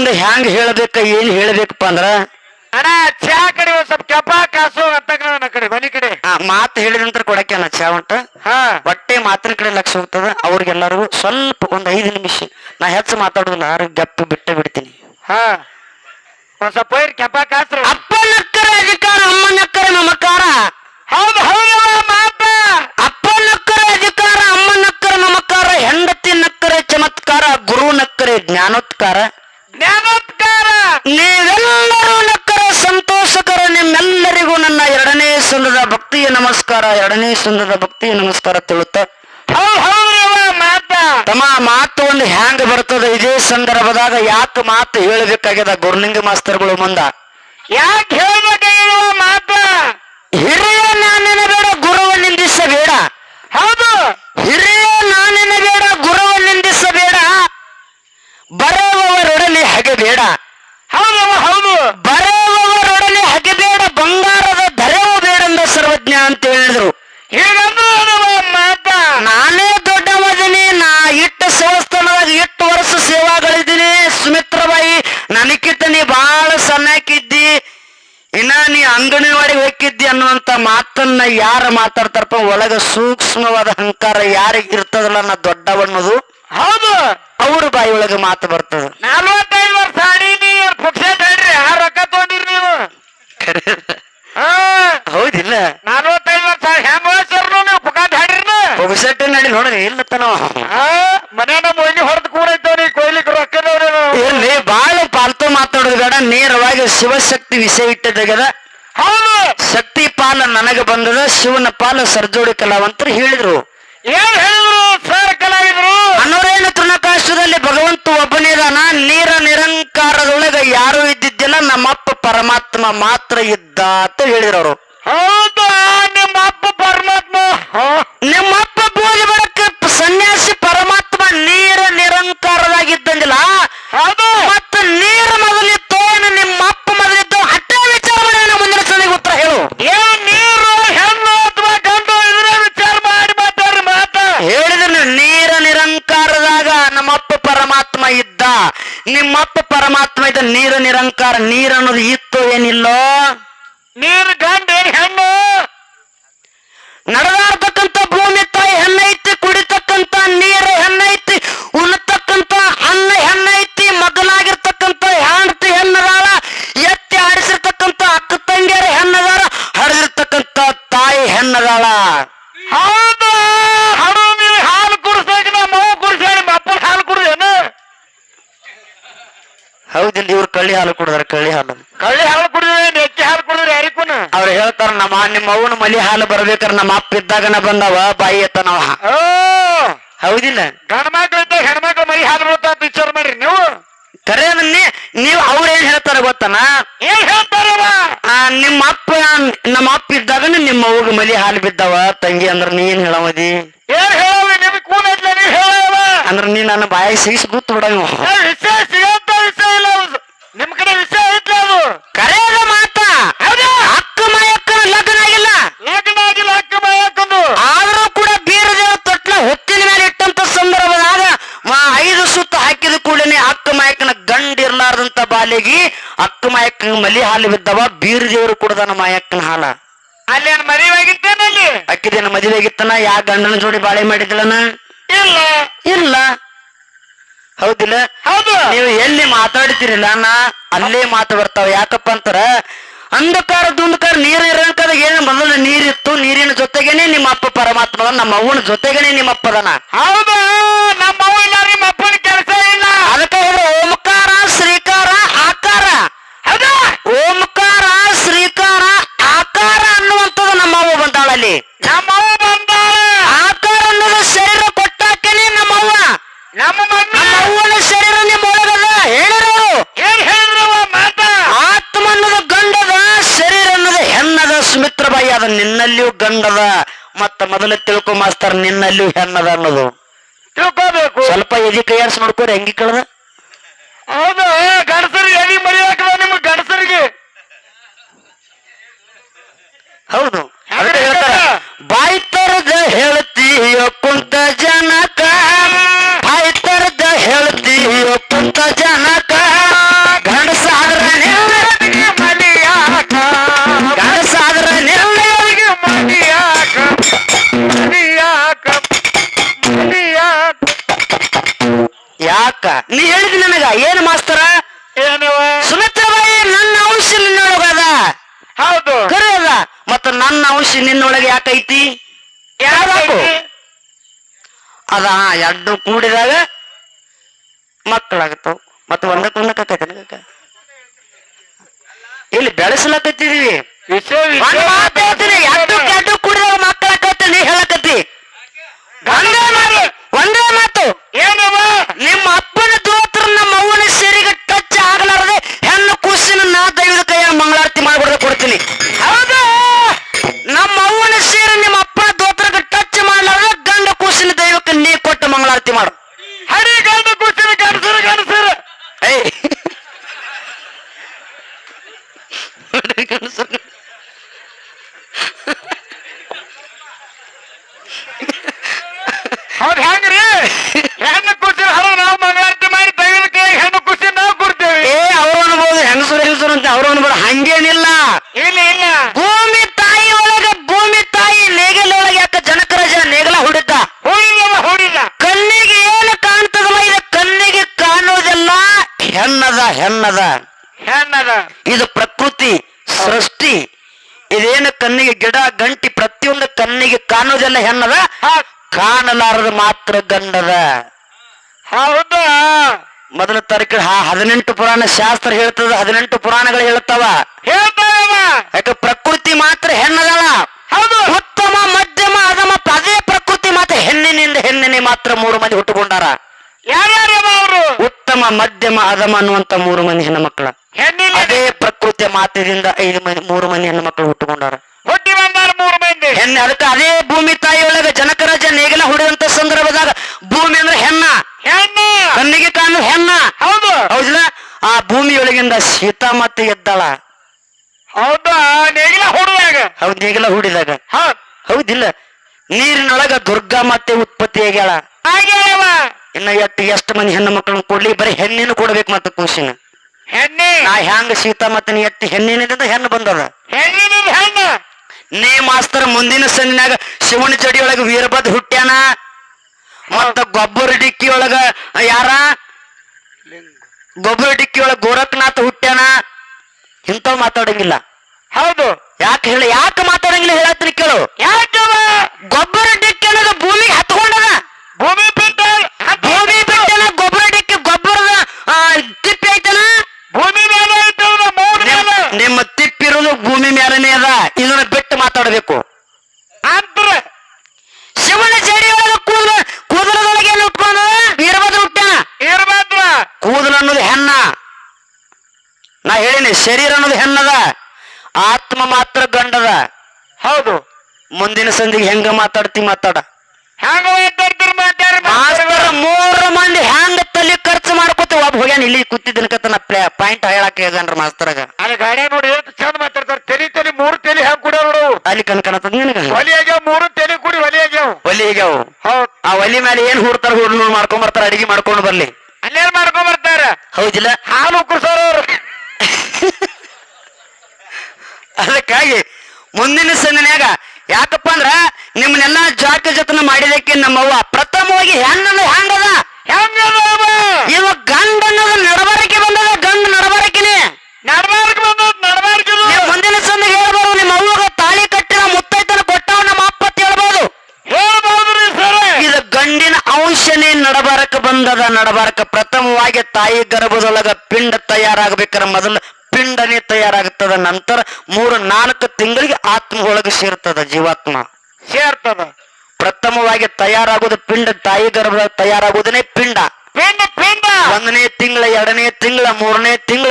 ಮಾತು ಹೆಂಗ್ ಹೇಳ್ಬೇಕ ಏನ್ ಹೇಳ್ಬೇಕಪ್ಪ ಅಂದ್ರ? ಅಣ್ಣ ಚಾ ಕಡೆ ಒಂದ್ ಸ್ವಲ್ಪ ಕೆಪ ಕಾಸು ಅಂತ ನನ್ನ ಕಡೆ ಮನಿ ಕಡೆ. ಆ ಮಾತು ಹೇಳಿದ ನಂತರ ಕೊಡಕ್ಕೆ ನಾ ಚಾ ಉಂಟ. ಹಾ. ಬಟ್ಟೆ ಮಾತಿನ ಕಡೆ ಲಕ್ಷ ಹೋಗ್ತದ ಅವ್ರಿಗೆಲ್ಲರಿಗೂ ಸ್ವಲ್ಪ ಒಂದ್ ಐದು ನಿಮಿಷ. ನಾ ಹೆಚ್ಚು ಮಾತಾಡೋದಿಲ್ಲ ಯಾರು ಗಪ್ಪು ಬಿಟ್ಟೆ ಬಿಡ್ತೀನಿ. ಹಾ. ಒಂದ್ ಸ್ವಲ್ಪ ಒಯ್ರಿ ಕೆಪ ಕಾಸ್ರು ಅಪ್ಪನಕ್ಕರೆ ಅಧಿಕಾರ ಅಮ್ಮನಕ್ಕರ ನಮಕಾರ ಹೌದು ಹೌದವ ಮಾತ. ಅಪ್ಪನಕ್ಕರ ಅಧಿಕಾರ ಅಮ್ಮನಕ್ಕರ ನಮಕಾರ ಹೆಂಡತಿ ನಕ್ಕರೆ ಚಮತ್ಕಾರ ಗುರು ನಕ್ಕರೆ ಜ್ಞಾನೋತ್ಕಾರ. ನೀವೆಲ್ಲರೂ ನಕ್ಕರ ಸಂತೋಷಕರ ನಿಮ್ಮೆಲ್ಲರಿಗೂ ನನ್ನ ಎರಡನೇ ಸುಂದರ ಭಕ್ತಿಯ ನಮಸ್ಕಾರ ಎರಡನೇ ಸುಂದದ ಭಕ್ತಿಯ ನಮಸ್ಕಾರ ತಿಳುತ್ತ. ತಮ್ಮ ಮಾತು ಒಂದು ಹ್ಯಾಂಗ್ ಬರ್ತದ? ಇದೇ ಸಂದರ್ಭದಾಗ ಯಾಕೆ ಮಾತು ಹೇಳಬೇಕಾಗ್ಯದ ಗುರುಲಿಂಗ ಮಾಸ್ತರ್ಗಳು ಮುಂದ? ಯಾಕೆ ಹೇಳ್ಬೇಕಾಗಿರುವ ಮಾತ? ಹಿರಿಯ ನಾನೇನ ಬೇಡ ಗುರುವ ನಿಂದಿಸಬೇಡ ಹೌದು ಹಿರಿಯ ನಾನೇನ ಬೇಡ ಗುರುವ ನಿಂದಿಸಬೇಡ ಬರುವವರೊಡನೆ ಹಗೆಬೇಡ ಹೌದವ ಹೌದು ಬರುವವರೊಡನೆ ಹಗೆಬೇಡ ಬಂಗಾರದ ಧರೆಯೂ ಬೇಡೆಂದ ಸರ್ವಜ್ಞ ಅಂತ ಹೇಳಿದ್ರು ಹೀಗಂದ್ರು ಅದವ ಮಾತ ನಾನೇ ದೊಡ್ಡವದೀನಿ ನಾ ಇಟ್ಟ ಸಂಸ್ಥಾನದಾಗ ಇಟ್ಟು ವರ್ಷ ಸೇವಾಗಳಿದ್ದೀನಿ ಸುಮಿತ್ರಬಾಯಿ ನನಗಿಂತ ನೀ ಬಹಳ ಸಣ್ಣಕ್ಕಿದ್ದಿ ಇನ್ನ ನೀ ಅಂಗನವಾಡಿ ಹೋಗಿದ್ದಿ ಅನ್ನುವಂತ ಯಾರು ಮಾತಾಡ್ತಾರಪ್ಪ ಒಳಗ ಸೂಕ್ಷ್ಮವಾದ ಅಹಂಕಾರ ಯಾರಿಗೆ ಇರ್ತದಲ್ಲ ನಾ ದೊಡ್ಡವನ್ನೋದು ಹೌದು. ಅವ್ರ ಬಾಯಿ ಒಳಗೆ ಮಾತು ಬರ್ತದ. ನಲ್ವತ್ತೈದು ವರ್ಷ ಆಡೀನಿ ಪುಕ್ಷೇಟ್ ಹೇಳ್ರಿ ಆ ರೊಕ್ಕ ತಗೊಂಡಿರಿ ನೀವು. ಹೌದಿಲ್ಲ. ನಲ್ವತ್ತೈದು ವರ್ಷ ಹೆಂಗ್ ವಯಸ್ಸರ್ನು ನೀವು ಪುಕಾಟ್ ಹಾಡ್ರಿನ. ಪೊಗಸಟ್ಟೆ ನಡಿ ನೋಡ್ರಿ ಇಲ್ಲ ತನ. ಮನೇನ ಮೊಯ್ಲಿ ಹೊರತು ಕೂಡೈತವ್ರಿ ಕೊಯ್ಲಿಕ್ ರೊಕ್ಕ. ಇಲ್ಲಿ ಬಾಳ ಪಾಲ್ತು ಮಾತಾಡೋದು ಬೇಡ ನೇರವಾಗಿ ಶಿವಶಕ್ತಿ ವಿಷಯ ಇಟ್ಟದಾಗದ ಶಕ್ತಿ ಪಾಲ ನನಗೆ ಬಂದದ ಶಿವನ ಪಾಲ ಸರ್ಜೋಡಿ ಕಲಾವಂತರು ಹೇಳಿದ್ರು. ಏನ್ ಹೇಳಿದ್ರು? ಸರ್ ಕಲಾವಿದ್ರು? ಅನುರೇಣ ತೃಣಕಾಶದಲ್ಲಿ ಭಗವಂತ ಒಬ್ಬನಿದಾನ ನೀರ ನಿರಂಕಾರದೊಳಗ ಯಾರು ಇದ್ದಿದ್ದಿಲ್ಲ ನಮ್ಮಪ್ಪ ಪರಮಾತ್ಮ ಮಾತ್ರ ಇದ್ದ ಅಂತ ಹೇಳಿದ್ರು ಅವರು. ಹೌದು? ನಿಮ್ಮ ಅಪ್ಪ ಪರಮಾತ್ಮ. ನಿಮ್ಮಪ್ಪ ಪೂಜೆ ಬಡಕ ಸನ್ಯಾಸಿ ಪರಮಾತ್ಮ ನೀರ ನಿರಂಕಾರದಾಗಿದ್ದಂಗಿಲ್ಲ ಹೌದು ಮತ್ತ ನೀರು ಮೊದಲಿತ್ತು ಏನು ನಿಮ್ಮ ಅಪ್ಪ ಮೊದಲಿದ್ದು ಹಟ್ಟೆ ವಿಚಾರ ಮಾಡಿ ಮುಂದಿನ ಸಲಿಗೆ ಉತ್ತರ ಹೇಳು ಏನ್ ನೀರು ಹೆಣ್ಣು ಅಥವಾ ಗಂಡು ಇದ್ರೆ ವಿಚಾರ ಮಾಡಿ ಮಾತಾಡ್ರಿ ಮಾತ ಹೇಳಿದನು ನೀರ ನಿರಂಕಾರದಾಗ ನಮ್ಮಪ್ಪ ಪರಮಾತ್ಮ ಇದ್ದ ನಿಮ್ಮಪ್ಪ ಪರಮಾತ್ಮ ಇದ್ದ ನೀರ ನಿರಂಕಾರ ನೀರ್ ಅನ್ನೋದು ಇತ್ತು ಏನಿಲ್ಲೋ? ನೀರು ಗಂಡ ಏನ್ ಹೆಣ್ಣು. ನಡೆದಾಡ್ತಕ್ಕಂತ ಭೂಮಿ ತಾಯಿ ಹೆಣ್ಣೈತಿ ಕುಡಿತಕ್ಕಂತ ನೀರು ಹೆಣ್ಣೈತಿ ಉಣ್ಣತಕ್ಕಂತ ಅನ್ನ ಹೆಣ್ಣೈತಿ ಮಗನಾಗಿರ್ತಕ್ಕಂತ ಹೆಂಡತಿ ಹೆಣ್ಣದಾಳ ಎತ್ತಿ ಆಡಿಸಿರ್ತಕ್ಕಂತ ಅಕ್ಕ ತಂಗಿಯರ ಹೆಣ್ಣದಾಳ ಹಡದಿರ್ತಕ್ಕಂತ ತಾಯಿ ಹೆಣ್ಣದಾಳ ಹೌದು ಹಡು ನೀವು ಹಾಲು ಕುಡಿಸ್ದಾಗ ನಮ್ಮ ಅವ್ವ ಕುಡಿಸ್ಯಾಳ ನಿಮ್ಮ ಅಪ್ಪನ ಹಾಲು ಕುಡಿದೇನು ಹೌದಿಲ್ಲ ಇವ್ರು ಕಳ್ಳಿ ಹಾಲು ಕುಡಿದಾರ ಕಳ್ಳಿ ಹಾಲು. ಕಳ್ಳಿ ಹಾಲು ಕುಡಿದ್ರೆ ಹೆಚ್ಚಿ ಹಾಲು ಕುಡಿದ್ರೆ ಯಾರಿಗೂ ಅವ್ರು ಹೇಳ್ತಾರ ನಮ್ಮ ನಿಮ್ಮ ಅವನ ಮಲಿ ಹಾಲು ಬರ್ಬೇಕಾರ ನಮ್ಮ ಅಪ್ಪ ಇದ್ದಾಗನ ಬಂದವ ಬಾಯಿ ಎತ್ತನವ. ಓ ಹೌದಿಲ್ಲ? ಗಂಡ ಮಕ್ಳು ಇದ್ದಾಗ ಹೆಣ್ಮಕ್ಳು ಮಲಿ ಹಾಲು ಬರುತ್ತಾ ಅಂತ ವಿಚಾರ ಮಾಡ್ರಿ ನೀವು. ಕರೆ ನೀವು ಅವ್ರು ಏನ್ ಹೇಳ್ತಾರ ಗೊತ್ತನ? ಏನ್ ಹೇಳ್ತಾರ ನಿಮ್ಮ ಅಪ್ಪ ನಮ್ಮ ಅಪ್ಪ ಇದ್ದಾಗ ನಿಮ್ಮ ಅವ್ಗ ಮಲಿ ಹಾಲು ಬಿದ್ದಾವ ತಂಗಿ ಅಂದ್ರ ನೀನ್ ಹೇಳವದಿ? ಏನ್ ಹೇಳವ ನಿಮ್ ಹೇಳವ ಅಂದ್ರ ನೀ ನನ್ನ ಬಾಯಿ ಸಿಗಿಸ್ ಬಿಡ ಏ, ವಿಷಯ ಇಲ್ಲ ಅದು ನಿಮ್ ಕಡೆ ವಿಷಯ ಐತ್ಲ ಅದು. ಕರೆಯದ ಮಾತ. ಅಕ್ಕ ಮಾಯಕ್ಕನ ಲಗ್ನ ಆಗಿಲ್ಲ. ಲಗ್ನ ಆಗಿಲ್ಲ ಅಕ್ಕ ಬಾಯಕ್ಕಂದು ಆದ್ರೂ ಕೂಡ ಬೀರದೇವ ತೊಟ್ಲ ಹೊತ್ತಿನ ಮೇಲೆ ಇಟ್ಟಂತ ಸಂದರ್ಭದಾಗ ಮಾ ಐದು ಸುತ್ತ ಹಾಕಿದ ಕೂಡಲೇ ಅಕ್ಕ ಮಾಯಕ್ಕನ ಗಂಡ ಇರ್ಲಾರ್ದಂತ ಬಾಲಿಗೆ ಅಕ್ಕ ಮಾಯಕ್ಕನ ಮಲಿ ಹಾಲು ಬಿದ್ದವ ಬೀರದೇವರು ಕುಡ್ದಾನ ಮಾಯಕ್ಕನ ಹಾಲ. ಅಲ್ಲಿ ಮದುವೆ ಆಗಿತ್ತೇನಲ್ಲಿ ಅಕ್ಕಿದೇನ ಮದುವೆ ಆಗಿತ್ತನ ಯಾ ಗಂಡನ ಜೋಡಿ ಬಾಳೆ ಮಾಡಿದ್ಲನ? ಇಲ್ಲ. ಇಲ್ಲ. ಹೌದಿಲ್ಲ? ಹೌದು. ನೀವು ಎಲ್ಲಿ ಮಾತಾಡ್ತಿರಲ್ಲ ನಾ ಅಲ್ಲೇ ಮಾತು ಬರ್ತಾವ. ಯಾಕಪ್ಪ ಅಂತಾರ ಅಂಧಕಾರ ದುಂಧಕಾರ ನೀರು ಇರಂಕದಾಗ ಏನ ಮೊದಲು ನೀರಿತ್ತು ನೀರಿನ ಜೊತೆಗೇನೆ ನಿಮ್ಮ ಅಪ್ಪ ಪರಮಾತ್ಮ ನಮ್ಮ ಅವನ ಜೊತೆಗೇನೆ ನಿಮ್ಮ ಅಪ್ಪದನ ಹೌದು ನಮ್ಮ ಅವ್ವ ನಿಮ್ಮ ಅಪ್ಪನ ಕೆಲಸ ಇಲ್ಲ. ಅದಕ್ಕೆ ಹೇಳಿದ್ರು ಓಂಕಾರ ಶ್ರೀಕಾರ ಆಕಾರ. ಹೌದಾ. ಓಂಕಾರ ಶ್ರೀಕಾರ ಆಕಾರ ಅನ್ನುವಂಥದ್ದು ನಮ್ಮ ಅವ್ವ ಬಂದಾಳಲ್ಲಿ ನಮ್ಮ ಅವ್ವ ಬಂದಾಳ ಆಕಾರ ಅನ್ನೋದು ಶರೀರ ಕೊಟ್ಟಾಕೇನೆ ನಮ್ಮ ಅವ್ವ ನಮ್ಮ ಅವ್ವನ ಶರೀರ ನಿಮ್ಮ ಒಳಗದ ಹೇಳಿರೋರು ಏನ್ ಹೇಳಿದ್ರವ ಮಾತ? ಆತ್ಮ ಅನ್ನೋದು ಗಂಡದ ಶರೀರ ಅನ್ನೋದು ಹೆಣ್ಣದ ಸುಮಿತ್ರ ಬಾಯಿ ಅದ ನಿನ್ನಲ್ಲಿಯೂ ಗಂಡದ. ಮತ್ತ ಮೊದಲ ತಿಳ್ಕೊ ಮಾಸ್ತರ್ ನಿನ್ನಲ್ಲಿಯೂ ಹೆಣ್ಣದ ಅನ್ನೋದು. ತಿಳ್ಕೋಬೇಕು. ಸ್ವಲ್ಪ ಎದಿ ಕೈಯಾಡ್ಸ್ ನೋಡ್ಕೋರಿ ಹೆಂಗಿ ಕಳ್ದ? ಹೌದು ಗಂಡಸರಿಗೆ ಎದಿ ಮರಿ ನಿಮ್ಮ ಗಂಡಸರಿಗೆ? ಹೌದು ಹೇಳ್ತಾರ? ಬಾಯಿ ತರದ ಹೇಳ್ತೀಯ ಕುಂತ ಜನಕ. ಕುಂತ ಜನಕ ಗಂಡಸಾದ್ರ ನಿನ್ನವರಿಗೆ ಮಲಿಯಾಕ ಗಂಡಸಾದ್ರ ನಿನ್ನವರಿಗೆ ಮಲಿಯಾಕ ಮಲಿಯಾಕ ಮಲಿಯಾಕ ಯಾಕ? ನೀ ಹೇಳಿದ್ ನನಗ ಏನ್ ಮಾಸ್ತರ? ಏನವ? ಸುಮಿತ್ರಬಾಯಿ ನನ್ನ ಅಂಶ ನಿನ್ನೊಳಗದ? ಹೌದು. ಖರೆ ಅದ ಮತ್ತ ನನ್ನ ಅಂಶ ನಿನ್ನೊಳಗೆ ಯಾಕೈತಿ? ಯಾವ ಅದ ಎರಡು ಕೂಡಿದಾಗ ಮಕ್ಕಳಾಗತ್ತವ. ಮತ್ತ ಒಂದಕ್ಕೆ ಒಂದಕ್ಕೆ ನನಗ ಇಲ್ಲಿ ಬೆಳೆಸ್ಲಕತ್ತಿದೀವಿ ವಿಷಯ ಒಂದ್ ಮಾತ್ ಹೇಳ್ತೀನಿ ಎರಡು ಕೆಡ್ಡು ಕುಡಿದಾಗ ಮಕ್ಕಳಾಕತ್ತ ನೀ ಹೇಳಕತ್ತಿ ಒಂದೇ ಮಾತು ಒಂದೇ ಮಾತು ಏನವ ನಿಮ್ಮ ಅಪ್ಪನ ದೋತ್ರ ನಮ್ಮ ಅವ್ವನ ಸೇರಿಗೆ ಟಚ್ ಆಗಲಾರದೆ ಹೆಣ್ಣು ಕೂಸಿನ ನಾ ದೈವದ ಕೈಯ ಮಂಗಳಾರತಿ ಮಾಡ್ಬಿಡ್ದೆ ಕೊಡ್ತೀನಿ ಹೌದು ನಮ್ಮ ಅವ್ವನ ಸೇರಿ ನಿಮ್ಮ ಅಪ್ಪನ ದೋತ್ರಕ್ಕೆ ಟಚ್ ಮಾಡಲಾರದೆ ಗಂಡ ಕೂಸಿನ ದೈವಕ್ಕೆ ನೀ ಕೊಟ್ಟು ಮಂಗಳಾರತಿ ಮಾಡು ಹರಿ ಗಂಡ ಕೂಸಿನ ಗಂಡಸರ ಗಂಡಸರ ಏಯ್ ಗಂಡಸರು. ಹೌದ್ ಹೆಂಗ್ರಿ? ಹೆಣ್ಣು ಕೂಸಿನ ನಾವು ಮಂಗಳಾರತಿ ಮಾಡಿ ಕೈ ಹೆಣ್ಣು ಕೂಸಿನ ನಾವು ಕೊಡ್ತೇವೆ. ಏ ಅವ್ರು ಅನ್ಬೋದು ಹೆಂಗಸರು ಹೆಂಗಸರು ಅಂತ ಅವ್ರು ಅನ್ಬೋದು ಹಂಗೇನಿಲ್ಲ. ಇಲ್ಲ ಇಲ್ಲ. ಭೂಮಿ ತಾಯಿ ಒಳಗ ಭೂಮಿ ತಾಯಿ ನೇಗಲೊಳಗೆ ಯಾಕ ಜನಕರಾಜ ನೇಗಲ ಹೊಡಿತ ಹೂಡಿಲ್ಲ ಹೂಡಿಲ್ಲ. ಕಣ್ಣಿಗೆ ಏನು ಕಾಣ್ತದಲ್ಲ ಇದು ಕಣ್ಣಿಗೆ ಕಾಣೋದೆಲ್ಲ ಹೆಣ್ಣದ ಹೆಣ್ಣದ ಇದು ಪ್ರಕೃತಿ ಸೃಷ್ಟಿ ಇದೇನು ಕಣ್ಣಿಗೆ ಗಿಡ ಗಂಟಿ ಪ್ರತಿಯೊಂದು ಕಣ್ಣಿಗೆ ಕಾಣೋದೆಲ್ಲ ಹೆಣ್ಣದ. ಕಾಣಲಾರದ ಮಾತ್ರ ಗಂಡದ. ಹೌದಾ. ಮೊದಲ ತರಕ ಹದಿನೆಂಟು ಪುರಾಣ ಶಾಸ್ತ್ರ ಹೇಳ್ತದ ಹದಿನೆಂಟು ಪುರಾಣಗಳು ಹೇಳ್ತಾವ. ಯಾಕೆ ಪ್ರಕೃತಿ ಮಾತ್ರ ಹೆಣ್ಣದಲ್ಲ? ಹೌದು. ಉತ್ತಮ ಮಧ್ಯಮ ಅದಮ ಅದೇ ಪ್ರಕೃತಿ ಮಾತ್ರ ಹೆಣ್ಣಿನಿಂದ ಹೆಣ್ಣಿನ ಮಾತ್ರ ಮೂರು ಮಂದಿ ಹುಟ್ಟುಕೊಂಡಾರ. ಯಾರು ಅವರು? ಉತ್ತಮ ಮಧ್ಯಮ ಅದಮ ಅನ್ನುವಂತ ಮೂರು ಮಂದಿ ಹೆಣ್ಣು ಮಕ್ಕಳ. ಅದೇ ಪ್ರಕೃತಿಯ ಮಾತಿನಿಂದ ಐದು ಮಂದಿ ಮೂರು ಮಂದಿ ಹೆಣ್ಣು ಮಕ್ಕಳು ಹುಟ್ಟುಕೊಂಡಾರ. ಹುಟ್ಟಿ ಬಂದಾರ. ಮಂದಿ ಹೆಣ್ಣೆ ಅದಕ್ಕೆ ಅದೇ ಭೂಮಿ ತಾಯಿ ಒಳಗ ಜನಕರಾಜ ನೇಗಿಲ ಹೊಡೆದಂತ ಸಂದರ್ಭದಾಗ ಭೂಮಿ ಅಂದ್ರೆ ಹೆಣ್ಣ. ಹೆಣ್ಣು. ಕಣ್ಣಿಗೆ ಕಾಣ ಹೆಣ್ಣ. ಹೌದು. ಹೌದಿಲ್ಲ? ಆ ಭೂಮಿಯೊಳಗಿಂದ ಸೀತಾ ಮತ್ತೆ ಎದ್ದಾಳ. ಹೌದಾ? ನೇಗಿಲ ಹೊಡುವಾಗ? ಹೌದು ನೇಗಿಲ ಹೂಡಿದಾಗ. ಹೌದ್. ಹೌದಿಲ್ಲ? ನೀರಿನೊಳಗ ದುರ್ಗಾ ಮತ್ತೆ ಉತ್ಪತ್ತಿ ಆಗ್ಯಾಳ. ಇನ್ನ ಎಟ್ಟು ಎಷ್ಟು ಮಂದಿ ಹೆಣ್ಣು ಮಕ್ಕಳನ್ನ ಕೊಡ್ಲಿ? ಬರೀ ಹೆಣ್ಣಿನ ಕೊಡ್ಬೇಕು ಮತ್ತೆ ಕೂಸಿನ. ಹೆಣ್ಣಿ. ನಾ ಹ್ಯಾಂಗ ಸೀತಾ ಮತ್ತೆ ಎತ್ತಿ ಹೆಣ್ಣಿನಿಂದ ಹೆಣ್ಣು ಬಂದದ? ಹೆಣ್ಣಿನ ಹೆಣ್ಣು. ನೀ ಮಾಸ್ತರ್ ಮುಂದಿನ ಸಂದಿನಾಗ ಶಿವನ ಚಡಿ ಒಳಗ ವೀರಭದ್ರ ಹುಟ್ಟ್ಯಾನ? ಮತ್ತ ಗೊಬ್ಬರ ಡಿಕ್ಕಿ ಒಳಗ ಯಾರ? ಗೊಬ್ಬರ ಡಿಕ್ಕಿಯೊಳಗ ಗೋರಖನಾಥ್ ಹುಟ್ಟ್ಯಾನ? ಇಂಥವ್ ಮಾತಾಡಂಗಿಲ್ಲ. ಹೌದು. ಯಾಕೆ ಹೇಳಿ ಯಾಕೆ ಮಾತಾಡಂಗಿಲ್ಲ ಹೇಳತ್ತೀನಿ ಕೇಳು. ಯಾಕೆ ಗೊಬ್ಬರ ಡಿಕ್ಕಿ ಅನ್ನೋದು ಭೂಮಿಗೆ ಹತ್ಕೊಂಡದ. ಭೂಮಿ ಬಿಟ್ಟ ಭೂಮಿ ಬಿಟ್ಟನ ಗೊಬ್ಬರ ಡಿಕ್ಕಿ ಗೊಬ್ಬರದ ಆ, ತಿಪ್ಪಿ ಐತನ ಭೂಮಿ ಮೇಲೆ ನಿಮ್ಮ ತಿಪ್ಪಿರೋದು ಭೂಮಿ ಮೇಲನೇ ಅದ. ಮಾತಾಡಬೇಕು. ಅಂತರ ಶಿವನ ಜಡಿ ಒಳಗ ಕೂದಲ ಕೂದಲದೊಳಗೆ ಏನು ಉಟ್ಕೊಂಡ ವೀರಭದ್ರ ಹುಟ್ಟ್ಯಾನ ಕೂದಲು ಅನ್ನೋದು ಹೆಣ್ಣ. ನಾ ಹೇಳಿನಿ ಶರೀರ ಅನ್ನೋದು ಹೆಣ್ಣದ ಆತ್ಮ ಮಾತ್ರ ಗಂಡದ. ಹೌದು. ಮುಂದಿನ ಸಂಜೆಗೆ ಹೆಂಗ ಮಾತಾಡ್ತಿ ಮಾತಾಡ. ಹೆಂಗ ಮಾತಾಡ್ತೀರಿ ಮಾತಾಡಿ ಮೂರ ಮಂದಿ ಹೆಂಗ ತಲೆ ಖರ್ಚು ಮಾಡ್ಕೊತ ಒಬ್ಬ ಹೋಗ್ಯಾನ ಇಲ್ಲಿ ಕೂತಿದ್ದನಕತ್ತ ನಾ ಪಾಯಿಂಟ್ ಹೇಳಕ್ ಹೇಗನ್ರ ಮಾಸ್ತರಾಗ. ಅಲ್ಲಿ ಗಾಡಿ ನೋಡಿ ಎಷ್ಟು ಚಂದ ಮಾತಾಡ್ತಾರೆ ತಲಿ ತಲಿ ಮೂರು ತಲಿ ಹೆಂಗ್ ಕುಡಿಯೋ ನೋಡು ಅಲ್ಲಿ ಕನ್ಕನತ್ತದ ನಿನಗ? ಒಲಿ ಆಗ್ಯಾವ ಮೂರು ತೆಲಿ ಕೂಡಿ ಒಲಿ ಆಗ್ಯಾವ. ಒಲಿ ಆಗ್ಯಾವ? ಹೌದ್. ಆ ಒಲಿ ಮೇಲೆ ಏನ್ ಹೂಡ್ತಾರ ಹೂಡ್ ಮಾಡ್ಕೊಂಡ್ ಬರ್ತಾರ ಅಡಿಗೆ ಮಾಡ್ಕೊಂಡು ಬರ್ಲಿ. ಅಲ್ಲೇನ್ ಮಾಡ್ಕೊಂಡ್ ಬರ್ತಾರ? ಹೌದಿಲ್ಲ? ಹಾಲು ಕುರ್ಸೋರು ಅದಕ್ಕಾಗಿ ಮುಂದಿನ ಸಂದಿನ್ಯಾಗ ಯಾಕಪ್ಪ ಅಂದ್ರ ನಿಮ್ಮನ್ನೆಲ್ಲ ಜಾಕ ಜತನ ಮಾಡಿದಕ್ಕೆ ನಮ್ಮವ್ವ ಪ್ರಥಮವಾಗಿ ಹೆಣ್ಣನ್ನು ಹೆಂಗದ? ಇವ ಗಂಡ ಅನ್ನೋದು ನಡಬಾರಕೆ ಬಂದದ ಗಂಡ ನಡಬಾರಕಿನೇ? ನಡ್ಬಾರ್ಕ್ ಬಂದ ನಡ್ಬಾರ್ಕ್ ಇದು. ನೀವು ಮುಂದಿನ ಸಂದಿಗೆ ಹೇಳ್ಬೋದು ನಿಮ್ಮ ಅವ್ವಗ ತಾಳಿ ಕಟ್ಟಿನ ಮುತ್ತೈತನ ಕೊಟ್ಟವ ನಮ್ಮ ಅಪ್ಪ ಅಂತ ಹೇಳ್ಬೋದು ಹೇಳ್ಬಹುದ್ರಿ ಸರ್ ಇದು ಗಂಡಿನ ಅಂಶನೇ ನಡಬಾರಕ ಬಂದದ ನಡಬಾರಕ ಪ್ರಥಮವಾಗಿ ತಾಯಿ ಗರ್ಭದೊಳಗ ಪಿಂಡ ತಯಾರಾಗಬೇಕಾದ್ರೆ ಮೊದಲು ಪಿಂಡನೆ ತಯಾರಾಗುತ್ತದ ನಂತರ ಮೂರು ನಾಲ್ಕು ತಿಂಗಳಿಗೆ ಆತ್ಮ ಒಳಗೆ ಸೇರ್ತದ ಜೀವಾತ್ಮ. ಸೇರ್ತದ. ಪ್ರಥಮವಾಗಿ ತಯಾರಾಗುವುದು ಪಿಂಡ ತಾಯಿ ಗರ್ಭದಾಗ ತಯಾರಾಗುವುದನೇ ಪಿಂಡ. ಪಿಂಡ ಪಿಂಡ. ಒಂದನೇ ತಿಂಗಳ ಎರಡನೇ ತಿಂಗಳ ಮೂರನೇ ತಿಂಗಳ.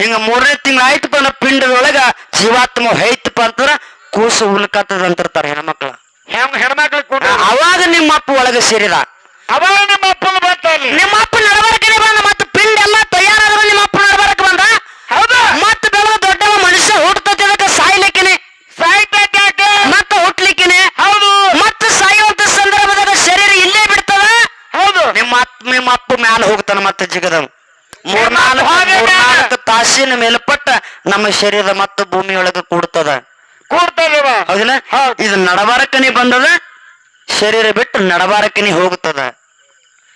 ಹಿಂಗ ಮೂರನೇ ತಿಂಗಳ ಆಯ್ತಪ್ಪ ಅಂದ್ರೆ ಪಿಂಡದೊಳಗ ಜೀವಾತ್ಮ ಐತಪ್ಪ ಅಂತಂದ್ರ ಕೂಸು ಉಲ್ಕತ್ತದ ಅಂತಿರ್ತಾರ ಹೆಣ್ಮಕ್ಳ. ಹೆಂಗ್ ಹೆಣ್ಮಕ್ಳು ಕೂಡ ಅವಾಗ ನಿಮ್ಮ ಅಪ್ಪ ಒಳಗೆ ಸೇರಿದ. ಅವಾಗ ನಿಮ್ಮ ಅಪ್ಪನ ಬರ್ತಾರೆ ನಿಮ್ಮ ಅಪ್ಪ ನಡಬರ್ಕಿನ ಬಂದ ಮತ್ತೆ ಪಿಂಡ್ ಎಲ್ಲ ತಯಾರಾದ್ರೆ ನಿಮ್ಮ ಅಪ್ಪ ನಡಬರ್ಕ ಬಂದ? ಹೌದು. ಮತ್ತೆ ಬೆಳೆದ ದೊಡ್ಡವ ಮನುಷ್ಯ ಹುಟ್ಟತೈತಿ ಅದಕ್ಕೆ ಸಾಯ್ಲಿಕ್ಕಿನೆ. ಸಾಯ್ತೈತಿ ಯಾಕೆ? ಮತ್ತೆ ಹುಟ್ಲಿಕ್ಕಿನೆ. ಹೌದು. ಮತ್ತೆ ಸಾಯುವಂತ ಸಂದರ್ಭದಾಗ ಶರೀರ ಇಲ್ಲೇ ಬಿಡ್ತದ? ಹೌದು. ನಿಮ್ಮ ಅಪ್ಪ ನಿಮ್ಮ ಅಪ್ಪ ಮ್ಯಾಲ ಹೋಗ್ತಾನ ಮತ್ತೆ ಜಿಗದವ. ಮೂರ್ನಾಲ್ಕು ತಾಸಿನ ಮೇಲ್ಪಟ್ಟ ನಮ್ಮ ಶರೀರ ಮತ್ತೆ ಭೂಮಿಯೊಳಗೆ ಕೂಡ್ತದ. ಕೂಡ್ತದ ಹೌದಿಲ್ಲ? ಇದು ನಡಬಾರಕನೇ ಬಂದದ ಶರೀರ ಬಿಟ್ಟು ನಡಬಾರಕನೇ ಹೋಗ್ತದ.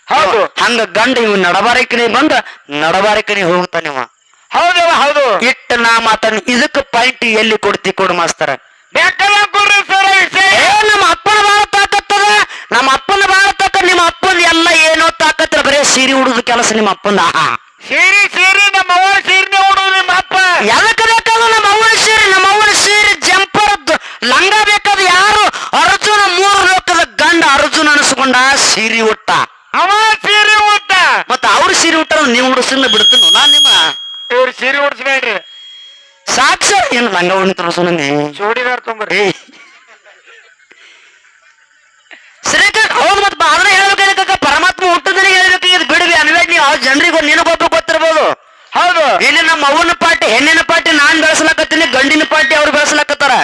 ಹೌದು. ಹಂಗ ಗಂಡ ಇವ್ ನಡಬಾರಿಕನಿ ಬಂದ ಹೋಗ್ತಾನೆ ಹೋಗ್ತಾನಿವ ಹೌದವ ಹೌದು. ಇಟ್ಟ ನಾ ಮಾತನ್ ಇದಕ್ಕ ಪಾಯಿಂಟ್ ಎಲ್ಲಿ ಕೊಡ್ತಿ ಕೊಡು ಮಾಸ್ತರ. ಬೇಕಲ್ಲ ಕೊಡ್ರಿ ಸರ್ ವಿಷಯ ನಮ್ಮ ಅಪ್ಪನ ಬಾಳ ತಾಕತ್ತದ. ನಮ್ಮ ಅಪ್ಪನ ಬಾಳ ತಾಕ ನಿಮ್ಮ ಅಪ್ಪನ ಎಲ್ಲ ಏನೋ ತಾಕತ್ರ ಬರೇ ಸೀರೆ ಉಡುದು ಕೆಲಸ ನಿಮ್ಮ ಅಪ್ಪನ ಆಹಾ. ಸೀರಿ ಸೀರಿ ನಮ್ಮ ಅವ್ವ ಸೀರಿನೇ ಉಡುದು ನಿಮ್ಮ ಅಪ್ಪ. ಎದಕ್ಕೆ ಬೇಕಾದ ನಮ್ಮ ಅವ್ವನ ಸೀರೆ ನಮ್ಮ ಅವ್ವನ ಸೀರೆ ಜಂಪರ್ ಲಂಗ ಬೇಕಾದ ಯಾರು? ಅರ್ಜುನ ಮೂರು ಲೋಕದ ಗಂಡ ಅರ್ಜುನ ಅನಿಸ್ಕೊಂಡ ಸೀರೆ ಉಟ್ಟ. ಅವ ಸೀರೆ ಉಟ್ಟ ಮತ್ತ ಅವ್ರ ಸೀರೆ ಉಟ್ಟ ನೀವು ಉಡಿಸಿನ ಬಿಡ್ತೀನಿ ನಾ ನಿಮ್ಮ ಇವ್ರು ಸೀರೆ ಉಡ್ಸ್ಬೇಡ್ರಿ. ಸಾಕ್ಷ ಏನು ಲಂಗ ಉಣಿ ತೋರಿಸು ನಂಗೆ ಚೂಡಿದಾರ್ ತೊಂಬರ್ರಿ ಏ ಹೌದು ಮತ್ತೆ ಅದನ್ನ ಹೇಳ್ಬೇಕಾಗ ಪರಮಾತ್ಮ ಹುಟ್ಟದನ್ನ ಹೇಳ್ಬೇಕು ಇದು ಬಿಡ್ವಿ ಅನ್ಬೇಡ ನೀವು ಆ ಜನರಿಗೆ ನಿನಗೊಬ್ಬ ಗೊತ್ತಿರ್ಬೋದು. ಹೌದು. ಇಲ್ಲಿ ನಮ್ಮ ಅವ್ವನ ಪಾರ್ಟಿ ಹೆಣ್ಣಿನ ಪಾರ್ಟಿ ನಾನ್ ಬೆಳೆಸಲಕತ್ತೀನಿ ಗಂಡಿನ ಪಾರ್ಟಿ ಅವ್ರು ಬೆಳೆಸಲಕತ್ತಾರ.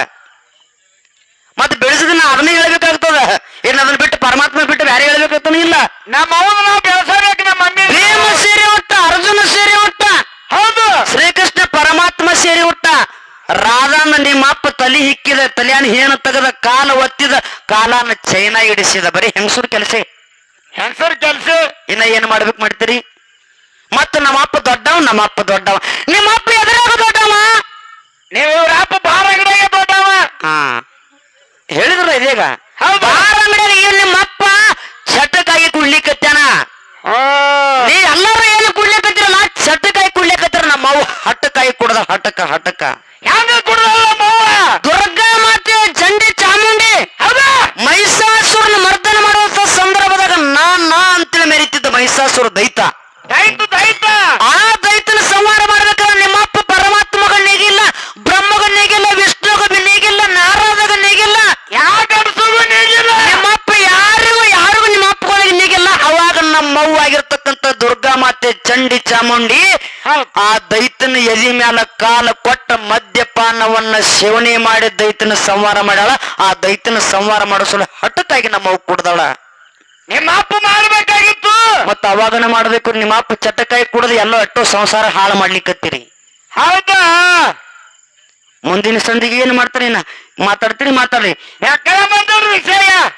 ಮತ್ತೆ ಬೆಳೆಸಿದ ನಾ ಅದನ್ನ ಹೇಳ್ಬೇಕಾಗ್ತದ. ಏನ್ ಅದನ್ನ ಬಿಟ್ಟು ಪರಮಾತ್ಮ ಬಿಟ್ಟು ಬೇರೆ ಹೇಳ್ಬೇಕಾಗ್ತಾನ ಇಲ್ಲ. ನಮ್ಮ ನಾವು ಬೆಳೆಸಬೇಕು ನಮ್ಮ ಮಮ್ಮಿ. ಭೀಮ ಸೇರಿ ಹುಟ್ಟ ಅರ್ಜುನ ಸೇರಿ ಹುಟ್ಟ. ಹೌದು. ಶ್ರೀಕೃಷ್ಣ ಪರಮಾತ್ಮ ಸೇರಿ ಹುಟ್ಟ. ರಾಧಾನ ನಿಮ್ಮ ಅಪ್ಪ ತಲಿ ಹಿಕ್ಕಿದ ತಲಿಯಾನ ಹೇನ ತೆಗೆದ ಕಾಲ ಒತ್ತಿದ ಕಾಲನ ಚೈನ ಇಡಿಸಿದ ಬರೀ ಹೆಂಗಸೂರ್ ಕೆಲಸ. ಹೆಂಗಸರ್ ಕೆಲಸ? ಇನ್ನ ಏನ್ ಮಾಡ್ಬೇಕು ಮಾಡ್ತೀರಿ? ಮತ್ತ ನಮ್ಮ ಅಪ್ಪ ದೊಡ್ಡವ ನಮ್ಮ ಅಪ್ಪ ದೊಡ್ಡವ. ನಿಮ್ಮ ಅಪ್ಪ ಎದುರಾಗ ದೊಡ್ಡವ? ನೀವು ಇವ್ರ ಅಪ್ಪ ಬಾರ ದೊಡ್ಡವ. ಹಾ. ಹೇಳಿದ್ರ ಇದೀಗ. ಬಾರ ಏನ್ ನಿಮ್ಮ ಅಪ್ಪ ಚಟಕಾಯಿ ಆ ನೀ ಎಲ್ಲರೂ ಏನು ಕುಡ್ಲಿಕ್ಕತ್ತಿರಲ್ಲ? ಚಟಕಾಯಿ ಕುಡ್ಲಿಕತ್ತಾರ ನಮ್ಮ ಅವ್ವ. ಹಟ್ಟಕಾಯಿ ಕುಡ್ದ ಹಟ್ಟಕ ಹಟ್ಟಕ ಹೆಂಗ ಕುಡ್ದಲ್ಲ ದುರ್ಗಾ ಮಾತೆ ಚಂಡಿ ಚಾಮುಂಡಿ. ಮಹಿಷಾಸುರನ ಮರ್ದನ ಮಾಡುವಂತ ಸಂದರ್ಭದಾಗ ನಾ ನಾ ಅಂತೇಳಿ ಮೆರಿತಿದ್ದ ಮಹಿಷಾಸುರ ದೈತ. ದೈತ ಆ ದೈತನ ಸಂಹಾರ ಮಾಡ್ಬೇಕಾದ್ರೆ ನಿಮ್ಮಪ್ಪ ಪರಮಾತ್ಮಗ ನೀಗಿಲ್ಲ ಬ್ರಹ್ಮಗ ನೀಗಿಲ್ಲ ವಿಷ್ಣುಗ ನೀಗಿಲ್ಲ ನಾರದಾಗ ನೀಗಿಲ್ಲ ಯಾವ ಗಂಡಸಿಗೂ ನೀಗಿಲ್ಲ ನಿಮ್ಮಪ್ಪ ಯಾರಿಗೂ ಯಾರಿಗೂ ನಿಮ್ಮ ಅಪ್ಪಗಳಿಗೆ ನೀಗಿಲ್ಲ ಅವಾಗ ನಮ್ಮವ್ವ ಆಗಿರ್ತಕ್ಕಂಥ ದುರ್ಗಾ ಮಾತೆ ಚಂಡಿ ಚಾಮುಂಡಿ ಆ ದೈತನ ಎದಿ ಮ್ಯಾಲ ಕಾಲ ಕೊಟ್ಟ ಮದ್ಯಪಾನವನ್ನ ಸೇವನೆ ಮಾಡಿ ದೈತನ ಸಂಹಾರ ಮಾಡ್ಯಾಳ. ಆ ದೈತನ ಸಂಹಾರ ಮಾಡಿಸಲು ಹಠಕ್ಕಾಗಿ ನಮ್ಮವ್ವ ಕುಡ್ದಾಳ. ನಿಮ್ಮ ಅಪ್ಪ ಮಾಡಬೇಕಾಗಿತ್ತು. ಮತ್ತ ಅವಾಗನ ಮಾಡ್ಬೇಕು ನಿಮ್ಮ ಅಪ್ಪ ಚಟಕಾಯಿ ಕುಡ್ದು ಎಲ್ಲ ಅಟ್ಟೋ ಸಂಸಾರ ಹಾಳು ಮಾಡ್ಲಿಕ್ಕತ್ತೀರಿ ಹೌದಾ? ಮುಂದಿನ ಸಂದಿಗೆ ಏನ್ ಮಾಡ್ತಾರೆ ಇನ್ನ? ಮಾತಾಡ್ತೀರಿ ಮಾತಾಡ್ರಿ.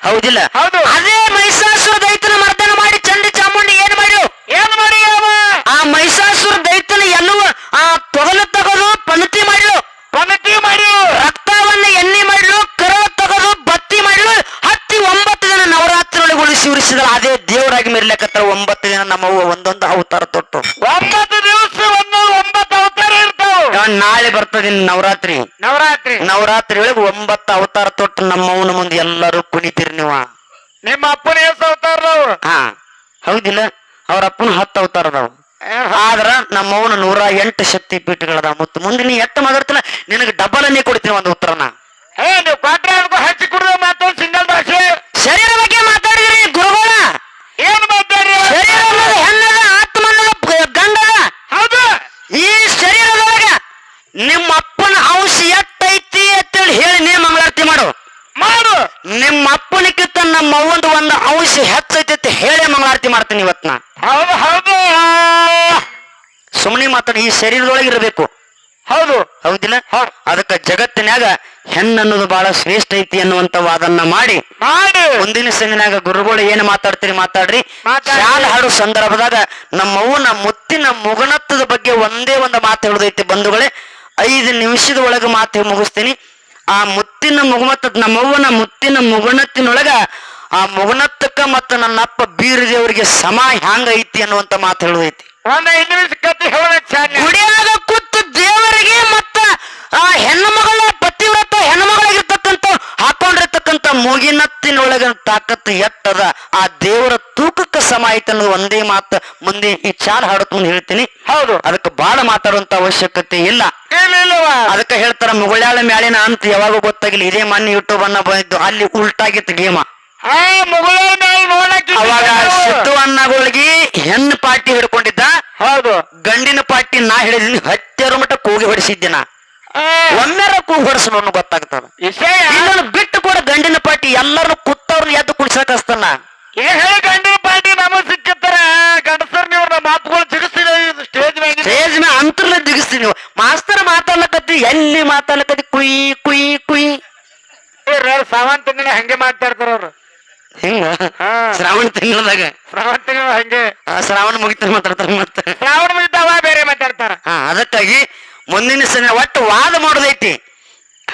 ಹೌದಿಲ್ಲ. ಹೌದು. ಅದೇ ಮಹಿಷಾಸುರ ದೈತನ ಮರ್ದನ ಮಾಡಿ ಚಂಡಿ ಚಾಮುಂಡಿ ಏನ್ ಮಾಡ್ರು ಏನ್ ಮಾಡಿ ಅವ? ಆ ಮಹಿಷಾಸುರ ದೈತನ ಎಲ್ಲವೂ ಆ ತೊಗಲು ತಗದು ಪಣತಿ ಮಾಡ್ಲು. ಪನತಿ ಮಾಡಿ ರಕ್ತವನ್ನ ಎಣ್ಣೆ ಮಾಡ್ಲು ಕರಳ ತಗದು ಬತ್ತಿ ಮಾಡ್ಲು. ಹತ್ತಿ ಒಂಬತ್ತು ದಿನ ನವರಾತ್ರಿ ಉಳಿಸಿ ಉರಿಸಿದಳ. ಅದೇ ದೇವರಾಗಿ ಮೆರ್ಲಕತ್ತಾರ ಒಂಬತ್ತು ದಿನ ನಮ್ಮವ್ವ ಒಂದೊಂದು ಅವತಾರ ತೊಟ್ಟು. ಒಂಬತ್ತು ದಿವಸ ಒಂಬತ್ತು ಅವತಾರ ಇರ್ತಾವ. ನಾಳೆ ಬರ್ತದೆ ನವರಾತ್ರಿ ನವರಾತ್ರಿ. ನವರಾತ್ರಿ. ಒಳಗೆ ಒಂಬತ್ತು ಅವತಾರ ತೊಟ್ಟು ನಮ್ಮವನ ಮುಂದೆ ಎಲ್ಲರೂ ಕುಣಿತೀರಿ ನೀವು. ನಿಮ್ಮ ಅಪ್ಪನ ಎಷ್ಟು ಅವತಾರ ಹಾ ಹೌದಿಲ್ಲ? ಅವ್ರ ಅಪ್ಪನ ಹತ್ತು ಅವತಾರ ಅದಾವ. ಆದ್ರ ನಮ್ಮವನ ನೂರ ಎಂಟು ಶಕ್ತಿ ಪೀಠಗಳದ ಮತ್ತು ಮುಂದೆ ನೀ ಎತ್ತ ಮಾತಾಡ್ತಿಲ್ಲ ನಿನಗೆ ಡಬಲ್ ಅನ್ನೇ ಕೊಡ್ತೀನಿ ಒಂದು ಉತ್ತರನ ಏ ನೀವು ಕ್ವಾಟ್ರ ಹಚ್ಚಿ ಕುಡ್ದ ಮಾತೊಂದು ಸಿಂಗಲ್ ಭಾಷೆ. ಶರೀರ ಬಗ್ಗೆ ಮಾತಾಡಿದ್ರಿ ಗುರುಗಳ. ಏನ್ ಮಾತಾಡ್ರಿ? ಶರೀರ ಅನ್ನೋದು ಹೆಣ್ಣದ ಆತ್ಮ ಅನ್ನೋದು ಗಂಡದ ಹೌದು. ಈ ಶರೀರದೊಳಗ ನಿಮ್ಮ ಅಪ್ಪನ ಅಂಶ ಎಟ್ಟೈತಿ ಅಂತೇಳಿ ಹೇಳಿ ನೀ ಮಂಗಳಾರತಿ ಮಾಡು ಮಾಡು ನಿಮ್ಮ ಅಪ್ಪನಕ್ಕಿಂತ ನಮ್ಮ ಒಂದು ಒಂದು ಅಂಶ ಹೆಚ್ಚೈತಿ ಹೇಳೇ ಮಂಗಳಾರತಿ ಮಾಡ್ತೀನಿ ಇವತ್ತು ನಾ ಹೌದು ಹೌದು. ಸುಮ್ಮನೆ ಮಾತಾಡಿ ಈ ಶರೀರದೊಳಗೆ ಇರಬೇಕು. ಹೌದು. ಹೌದಿಲ್ಲ? ಅದಕ್ಕೆ ಜಗತ್ತಿನಾಗ ಹೆಣ್ಣನ್ನೋದು ಬಹಳ ಶ್ರೇಷ್ಠ ಐತಿ ಅನ್ನುವಂತ ವಾದನ್ನ ಮಾಡಿ ಮಾಡಿ. ಮುಂದಿನ ಸಂದಿನಾಗ ಗುರುಗಳು ಏನು ಮಾತಾಡ್ತೀರಿ ಮಾತಾಡ್ರಿ. ಶಾಲೆ ಹಾಡು ಸಂದರ್ಭದಾಗ ನಮ್ಮವ್ವನ ಮುತ್ತಿನ ಮುಗನತ್ತದ ಬಗ್ಗೆ ಒಂದೇ ಒಂದು ಮಾತು ಹೇಳುದೈತಿ ಬಂಧುಗಳೇ. ಐದು ನಿಮಿಷದ ಒಳಗೆ ಮಾತು ಮುಗಿಸ್ತೀನಿ. ಆ ಮುತ್ತಿನ ಮುಗುಮತ್ತ ನಮ್ಮವ್ವನ ಮುತ್ತಿನ ಮುಗುಣತ್ತಿನೊಳಗ ಆ ಮುಗುಣತ್ತಕ್ಕ ಮತ್ತ ನನ್ನ ಅಪ್ಪ ಬೀರದೇವರಿಗೆ ಸಮ ಹ್ಯಾಂಗ ಐತಿ ಅನ್ನುವಂತ ಮಾತು ಹೇಳುದೈತಿ. ಕುಡಿಯಾಗ ಕತೆ ಗುಡಿಯಾಗ ದೇವರಿಗೆ ಮತ್ತ ಆ ಹೆಣ್ಣು ಮಗಳ ಪತಿವ್ರತ ಹೆಣ್ಣು ಹಾಕೊಂಡಿರ್ತಕ್ಕಂಥ ಮೂಗಿನತ್ತಿನೊಳಗ ತಾಕತ್ತು ಎಟ್ಟದ ಆ ದೇವರ ತೂಕಕ್ಕೆ ಸಮ ಅನ್ನೋದು ಒಂದೇ ಮಾತು. ಮುಂದೆ ಈ ಚಾಲ್ ಹಾಡುತ್ತ ಮುಂದೆ ಹೇಳ್ತೀನಿ. ಹೌದು. ಅದಕ್ಕೆ ಬಾಳ ಮಾತಾಡುವಂತ ಅವಶ್ಯಕತೆ ಇಲ್ಲ. ಅದಕ್ಕೆ ಹೇಳ್ತಾರ ಮುಗುಳ್ಯಾಳ ಮ್ಯಾಲಿನ ಅಂತ ಯಾವಾಗ ಗೊತ್ತಾಗಿಲ್ಲ. ಇದೇ ಮೊನ್ನೆ ಯೂಟ್ಯೂಬ್ ಅನ್ನ ಬಂದಿದ್ದು ಅಲ್ಲಿ ಉಲ್ಟಾಗಿತ್ತು ಗೇಮ. ಅವಾಗ ಸಿದ್ದು ಹೆಣ್ಣು ಪಾರ್ಟಿ ಹಿಡ್ಕೊಂಡಿದ್ದ. ಹೌದು. ಗಂಡಿನ ಪಾರ್ಟಿ ನಾ ಹೇಳಿದೀನಿ ಹತ್ತಿರ ಮಟ್ಟ ಕೂಗಿ ಹೊಡಿಸಿದ್ದೆ ನಾ. ಒಮ್ಮೆರ ಕೂಗಿ ಹೊಡಿಸಲು ಅನ್ನೋ ಗೊತ್ತಾಗ್ತದ ಇನ್ನೊಂದು ಬಿಟ್ಟು ಕೂಡ ಗಂಡಿನ ಪಾಟಿ ಎಲ್ಲರೂ ಕುತ್ತವ್ರನ್ನ ಎದ್ದು ಕುಡ್ಸಕ್ ಹಸ್ತಾನ ಏನ್ ಹೇಳಿ ಗಂಡಿನ ಪಾರ್ಟಿ ನಮಗ್ ಸಿಕ್ಕಿರ್ತಾರ. ಗಂಡಸರ್ ನೀವು ಮಂತ್ರನ ನೀವು ಮಾಸ್ತರ್ ಮಾತಾಡ್ಲಕತ್ತಿ ಎಲ್ಲಿ ಮಾತಾಡ್ಲಕತ್ತಿ? ಕುಯ್ ಕುಯ್ ಕುಯ್. ಶ್ರಾವಣ ತಿಂಗಳ ಹಂಗೆ ಮಾತಾಡ್ತಾರ ಅವ್ರು. ಹಿಂಗ? ಶ್ರಾವಣ ತಿಂಗಳದಾಗ? ಶ್ರಾವಣ ತಿಂಗಳ ಹಂಗೆ. ಶ್ರಾವಣ ಮುಗಿತ ಮಾತಾಡ್ತಾರ ಮತ್ತೆ. ಶ್ರಾವಣ ಮುಗಿತಾವ ಬೇರೆ ಮಾತಾಡ್ತಾರ. ಹಾ ಅದಕ್ಕಾಗಿ ಮುಂದಿನ ಸಲ ಒಟ್ಟು ವಾದ ಮಾಡುದೈತಿ.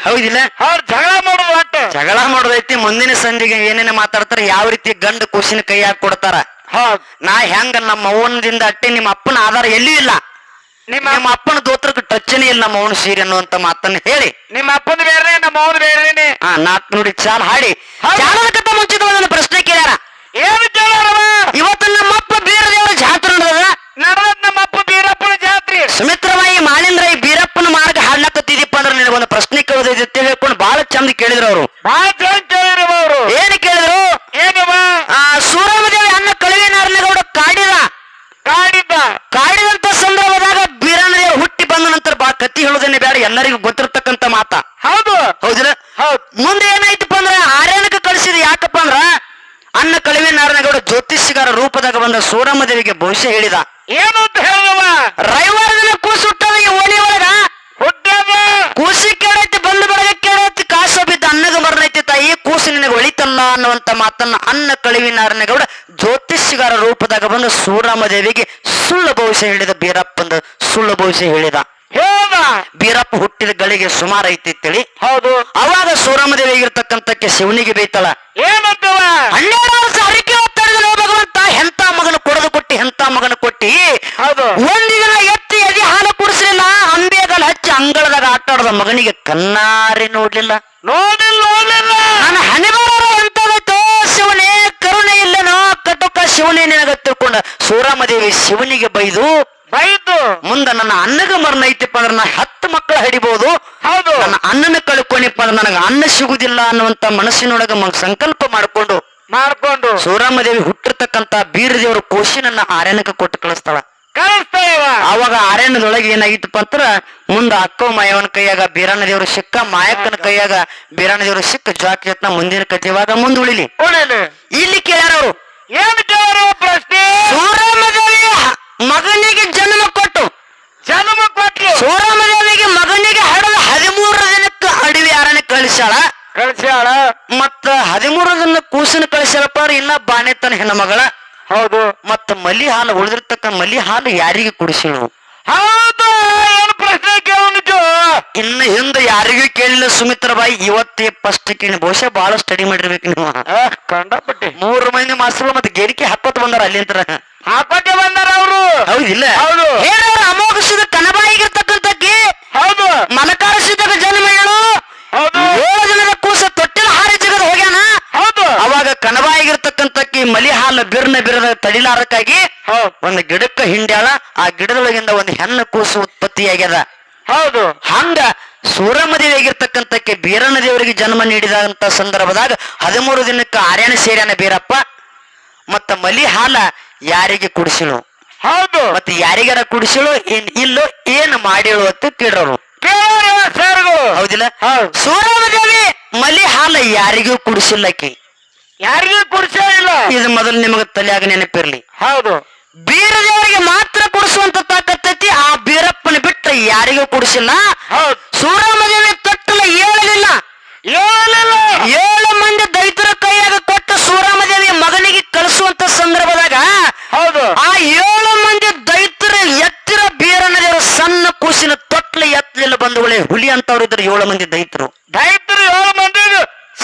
ಹೌದಿಲ್ಲ? ಅವ್ರು ಜಗಳ ಮಾಡೋದು ಒಟ್ಟು. ಜಗಳ ಮಾಡೋದೈತಿ ಮುಂದಿನ ಸಂಜೆಗೆ ಏನೇನ ಮಾತಾಡ್ತಾರ ಯಾವ ರೀತಿ ಗಂಡ ಕೂಸಿನ ಕೈ ಹಾಕಿ ಕೊಡ್ತಾರ. ನಾ ಹೆಂಗ ನಮ್ಮ ಅವನದಿಂದ ಅಟ್ಟೆ ನಿಮ್ಮ ಅಪ್ಪನ ಆಧಾರ ಎಲ್ಲಿ ಇಲ್ಲ. ನಿಮ್ಮ ನಿಮ್ಮ ಅಪ್ಪನ ದೋತ್ರಕ್ಕೆ ಟಚ್ಚನೇ ಇಲ್ಲ ನಮ್ಮ ಅವನ ಸೀರೆ ಅನ್ನುವಂತ ಮಾತನ್ನ ಹೇಳಿ. ನಿಮ್ಮ ಅಪ್ಪನ ಬೇರೆ ನಮ್ಮ ಅವನ ಬೇರೆ ಹಾ ನಾಲ್ಕು ನೋಡಿ ಚಾಲ್ ಹಾಡಿ. ಚಾಲನಕ್ಕಿಂತ ಮುಂಚಿತವಾದ ಪ್ರಶ್ನೆ ಕೇಳ್ಯಾರ. ಏನು ಇವತ್ತು ನಮ್ಮಪ್ಪ ಬೇರೆ ದೇವರ ಜಾತ್ರೆ ನಡೆದ ನಡೆದ ನಮ್ಮ ಅಪ್ಪ ಸುಮಿತ್ರವಾಯಿ ಮಾಲಿಂದ್ರಾಯಿ ಬೀರಪ್ಪನ ಮಾರ್ಗ ಹಾಡ್ಲಕತ್ತಿದೀಪ ಅಂದ್ರೆ ನಿನಗೊಂದು ಪ್ರಶ್ನೆ ಕೇಳೋದೈತಿ ಅಂತ ಹೇಳ್ಕೊಂಡು ಬಹಳ ಚಂದ ಕೇಳಿದ್ರು ಅವರು. ಬಹಳ ಚಂದ ಕೇಳಿದ್ರು ಅವರು. ಏನ್ ಕೇಳಿದ್ರು? ಏನವ ಆ ಸೂರಮದೇವಿ ಅನ್ನ ಕಳುವಿನಾರನಗೌಡ ಕಾಡಿದ. ಕಾಡಿದ ಕಾಡಿದಂತ ಸಂದರ್ಭದಾಗ ಬೀರಣ್ಣದೇವರು ಹುಟ್ಟಿ ಬಂದ ನಂತರ ಬಾ ಕತ್ತಿ ಹೇಳೋದನ್ನೇ ಬೇಡ ಎಲ್ಲರಿಗೂ ಗೊತ್ತಿರತಕ್ಕಂತ ಮಾತ. ಹೌದು. ಹೌದಿಲ್ಲ? ಹೌದ್. ಮುಂದೆ ಏನಾಯ್ತಪ್ಪ ಅಂದ್ರ ಆರ್ಯನಕ್ಕೆ ಕಳಿಸಿದ ಯಾಕಪ್ಪ ಅಂದ್ರ ಅನ್ನ ಕಳುವೆ ನಾರಾಯಣಗೌಡ ಜ್ಯೋತಿಷಿಗಾರ ರೂಪದಾಗ ಬಂದ ಸೂರಮ್ಮದೇವಿಗೆ ಭವಿಷ್ಯ ಹೇಳಿದ ಏನು ಅಂತ ಹೇಳಿದವ? ರವಿವಾರ ದಿನ ಈ ಓಣಿ ಒಳಗ? ಹುಟ್ಟದ? ಕೂಸಿ ಕೇಳೈತಿ ಬಂದು ಬೆಳಗ್ಗೆ ಕೇಳೈತಿ ಕಾಸ ಬಿದ್ದ ಅನ್ನಗ ಮರಣೈತಿ ತಾಯಿ ಕೂಸು ನಿನಗೆ ಒಳಿತಲ್ಲ ಅನ್ನುವಂತ ಮಾತನ್ನ ಅನ್ನ ಕಳುವಿ ನಾರಾಯಣಗೌಡ ಜ್ಯೋತಿಷ್ಯಗಾರ ರೂಪದಾಗ ಬಂದು ಸೂರಮ್ಮದೇವಿಗೆ ಸುಳ್ಳು ಭವಿಷ್ಯ ಹೇಳಿದ ಬೀರಪ್ಪಂದ ಸುಳ್ಳು ಭವಿಷ್ಯ ಹೇಳಿದ. ಬೀರಪ್ಪ ಹುಟ್ಟಿದ ಗಳಿಗೆ ಸುಮಾರು ಐತಿ ತಿಳಿ. ಹೌದು. ಅವಾಗ ಸೂರಮ್ಮದೇವಿ ಇರ್ತಕ್ಕಂತಕ್ಕೆ ಶಿವನಿಗೆ ಬೈತಳ. ಏನಂತವ? ಹನ್ನೆರಡು ವರ್ಷ ಹರಿಕೆ ಮಗನ ಕೊಟ್ಟಿ ಹೌದು. ಒಂದು ದಿನ ಎತ್ತಿ ಎದಿ ಹಾಲು ಕುಡಿಸಲಿಲ್ಲ ಅಂಬೇಗಲ್ ಹಚ್ಚಿ ಅಂಗಳದಾಗ ಆಟ ಆಡದ ಮಗನಿಗೆ ಕನ್ನಾರಿ ನೋಡ್ಲಿಲ್ಲ. ನೋಡಿಲ್ಲ ನೋಡ್ಲಿಲ್ಲ. ನನ್ನ ಹನಿಬಾರ ಶಿವನೇ ಕರುಣೆ ಇಲ್ಲನೋ ಕಟುಕ ಶಿವನೇ ನಿನಗ ತಿಳ್ಕೊಂಡ ಸೂರಾಮದೇವಿ ಶಿವನಿಗೆ ಬೈದು ಬೈದು. ಮುಂದ ನನ್ನ ಅನ್ನಗ ಮರಣ ಐತಿಪ್ಪ ಅಂದ್ರೆ ನಾ ಹತ್ತು ಮಕ್ಕಳು ಹಡಿಬಹುದು ಹೌದು. ನನ್ನ ಅನ್ನನ ಕಳ್ಕೊನಿಪ್ಪ ಅಂದ್ರೆ ನನಗೆ ಅನ್ನ ಸಿಗುದಿಲ್ಲ ಅನ್ನುವಂತ ಮನಸ್ಸಿನೊಳಗ ಸಂಕಲ್ಪ ಮಾಡಿಕೊಂಡು ಮಾಡ್ಕೊಂಡು ಸೂರಮ್ಮದೇವಿ ಹುಟ್ಟಿರ್ತಕ್ಕಂತ ಬೀರದೇವರು ಕೋಶಿನನ್ನ ಆರ್ಯನಕ್ಕೆ ಕೊಟ್ಟು ಕಳಿಸ್ತಾಳ. ಕಳಿಸ್ತಾವ ಅವಾಗ ಆರ್ಯನದೊಳಗೆ ಏನಾಗಿತ್ತಪ್ಪ ಅಂದ್ರ ಮುಂದ ಅಕ್ಕವ ಮಾಯವನ ಕೈಯಾಗ ಬೀರಣ್ಣ ದೇವರು ಸಿಕ್ಕ ಮಾಯಕ್ಕನ ಕೈಯಾಗ ಬೀರಣ್ಣ ದೇವರು ಸಿಕ್ಕ ಜಾತಿ ಯತ್ನ ಮುಂದಿನ ಕಥೆವಾಗ ಮುಂದ ಮುಂದ್ ಉಳಿಲಿ. ಉಳಿಲಿ. ಇಲ್ಲಿ ಕೇಳ್ಯಾರ ಅವರು. ಏನ್ ಕೇಳಾರ ಪ್ರಶ್ನೆ? ಸೂರಮ್ಮದೇವಿ ಮಗನಿಗೆ ಜನ್ಮ ಕೊಟ್ಟು. ಜನ್ಮ ಕೊಟ್ಟು ಸೂರಮ್ಮದೇವಿಗೆ ಮಗನಿಗೆ ಹಡದ ಹದಿಮೂರು ದಿನಕ್ಕೆ ಅಡವಿ ಅರಣ್ಯ ಕಳಿಸ್ಯಾಳ. ಕಳಿಸ್ಯಾಳ? ಮತ್ತ ಹದಿಮೂರು ದಿನ ಕೂಸಿನ ಕಳಿಸ್ಯಾಳಪ್ಪ ಇನ್ನ ಬಾಣೆತನ ಹೆಣ್ಣ ಮಗಳ. ಹೌದು. ಮತ್ತ ಮಲಿ ಹಾಲು ಉಳಿದಿರ್ತಕ್ಕ ಮಲಿ ಹಾಲು ಯಾರಿಗೆ ಕುಡಿಸಿಳು ಹೌದು ಏನು ಪ್ರಶ್ನೆ ಕೇಳಿದ್ದು ಇನ್ನು ಹಿಂದೆ ಯಾರಿಗೂ ಕೇಳಿಲ್ಲ ಸುಮಿತ್ರ ಬಾಯಿ ಇವತ್ತೇ ಫಸ್ಟ್ ಕೇಳಿ ಬಹುಶಃ ಬಹಳ ಸ್ಟಡಿ ಮಾಡಿರ್ಬೇಕು ನೀವು. ಕಂಡಪಟ್ಟಿ ಮೂರು ಮಂದಿ ಮಾಸ್ತರು ಮತ್ತೆ ಗೇರಿಕೆ ಹಾಕೋತ್ ಬಂದಾರ ಅಲ್ಲಿಂತ್ರ. ಹಾಕೋತೆ ಬಂದಾರ ಅವರು? ಹೌದಿಲ್ಲ ಹೌದು. ಹೇಳ ಅಮೋಘಸಿದ ಕನಬಾಯಿಗಿರ್ತಕ್ಕಂಥಕ್ಕೆ ಹೌದು. ಮನಕಾರಿಸಿದ ಜನ್ಮಗಳು ಹೇಳು ಹೌದು ಏಳು ದಿನದ ಕೂಸ ತೊಟ್ಟಿಲ ಹಾರಿ ಜಗದ ಹೋಗ್ಯಾನ ಹೌದು ಅವಾಗ ಕನಬಾಯಿಗಿರ್ತಕ್ಕಂಥಕ್ಕಿ ಮಲಿ ಹಾಲು ಬಿರ್ನ ಬಿರದ ಒಂದು ಗಿಡಕ್ಕ ಹಿಂಡ್ಯಾಳ ಆ ಗಿಡದೊಳಗಿಂದ ಒಂದು ಹೆಣ್ಣು ಕೂಸು ಉತ್ಪತ್ತಿಯಾಗ್ಯದ ಹೌದು. ಹಂಗ ಸೂರಮದೇವಿ ಆಗಿರ್ತಕ್ಕಂಥಕ್ಕೆ ಬೀರಣ್ಣ ದೇವರಿಗೆ ಜನ್ಮ ನೀಡಿದಂತ ಸಂದರ್ಭದಾಗ ಹದಿಮೂರು ದಿನಕ್ಕೆ ಆರ್ಯನ ಸೇರ್ಯಾನ ಬೀರಪ್ಪ ಮತ್ತ ಮಲಿ ಹಾಲ ಯಾರಿಗೆ ಕುಡಿಸಿಳು ಹೌದು. ಮತ್ತೆ ಯಾರಿಗಾರ ಕುಡಿಸಿಳು ಏನ್ ಇಲ್ಲೋ ಏನ್ ಮಾಡಿಳು ಅಂತ ಕೇಳೋರು ಹೌದಿಲ್ಲ? ಹೌದು. ಸೂರಮದೇವಿ ಮಲಿ ಹಾಲ ಯಾರಿಗೂ ಕುಡಿಸಿಲ್ಲಕಿ. ಯಾರಿಗೂ ಕುಡಿಸೇ ಇಲ್ಲ. ಇದು ಮೊದಲು ನಿಮಗೆ ತಲೆಯಾಗ ನೆನಪಿರ್ಲಿ. ಹೌದು. ಬೀರದೇವರಿಗೆ ಮಾತ್ರ ಕುಡಿಸುವಂತ ತಾಕತ್ತೈತಿ ಆ ಬೀರಪ್ಪನ ಬಿಟ್ರೆ ಯಾರಿಗೂ ಕುಡಿಸಿಲ್ಲ. ಹೌದು. ಸೂರಮದೇವಿ ತೊಟ್ಟಲ ಏಳಲಿಲ್ಲ ಹೇಳಲಿಲ್ಲ ಏಳು ಮಂದಿ ದೈತರ ಕೈಯಾಗ ಕೊಟ್ಟು ಸೂರಮದೇವಿ ಮಗನಿಗೆ ಕಳಿಸುವಂತ ಸಂದರ್ಭದಾಗ ಹೌದು ಆ ಏಳು ಮಂದಿ ದೈತರ ಎತ್ತಿರ ಬೀರನದೇವರು ಸಣ್ಣ ಕೂಸಿನ ತೊಟ್ಲ ಎತ್ತಲಿಲ್ಲ ಬಂಧುಗಳೇ ಹುಲಿ ಅಂತವ್ರು ಇದ್ರು ಏಳು ಮಂದಿ ದೈತರು ದೈತ್ರು ಏಳು ಮಂದಿ